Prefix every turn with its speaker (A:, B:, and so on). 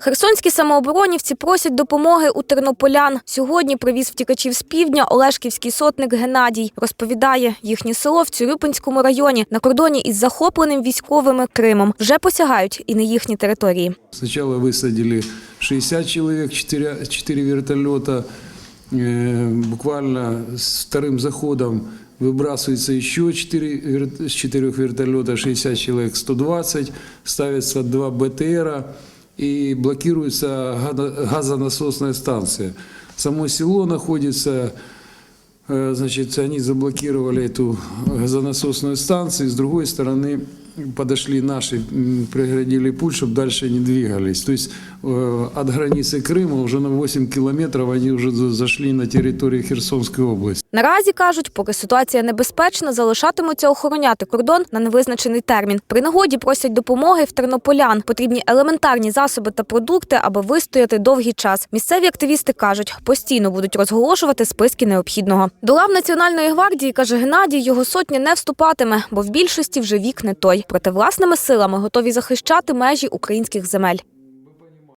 A: Херсонські самооборонівці просять допомоги у тернополян. Сьогодні привіз втікачів з півдня Олешківський сотник Геннадій. Розповідає, їхнє село в Цюрюпинському районі на кордоні із захопленим військовими Кримом. Вже посягають і на їхні території.
B: Сначала высадили 60 человек, 4, 4 вертолета. Э, Буквально с вторым заходом выбрасывается еще 4, с 4 вертолета, 60 человек, 120. Ставится 2 БТРа и блокируется гадо- газонасосная станция. Само село находится Э, Значит, они заблокировали эту газонасосную станцию. С другой стороны подошли наши, м, преградили путь, чтобы дальше не двигались. То есть э, от границы Крыма уже на 8 километров они уже за- зашли на территорию Херсонской области.
A: Наразі кажуть, поки ситуація небезпечна, залишатимуться охороняти кордон на невизначений термін. При нагоді просять допомоги в тернополян. Потрібні елементарні засоби та продукти, аби вистояти довгий час. Місцеві активісти кажуть, постійно будуть розголошувати списки необхідного. До лав Національної гвардії каже Геннадій, його сотня не вступатиме, бо в більшості вже вік не той. Проте власними силами готові захищати межі українських земель.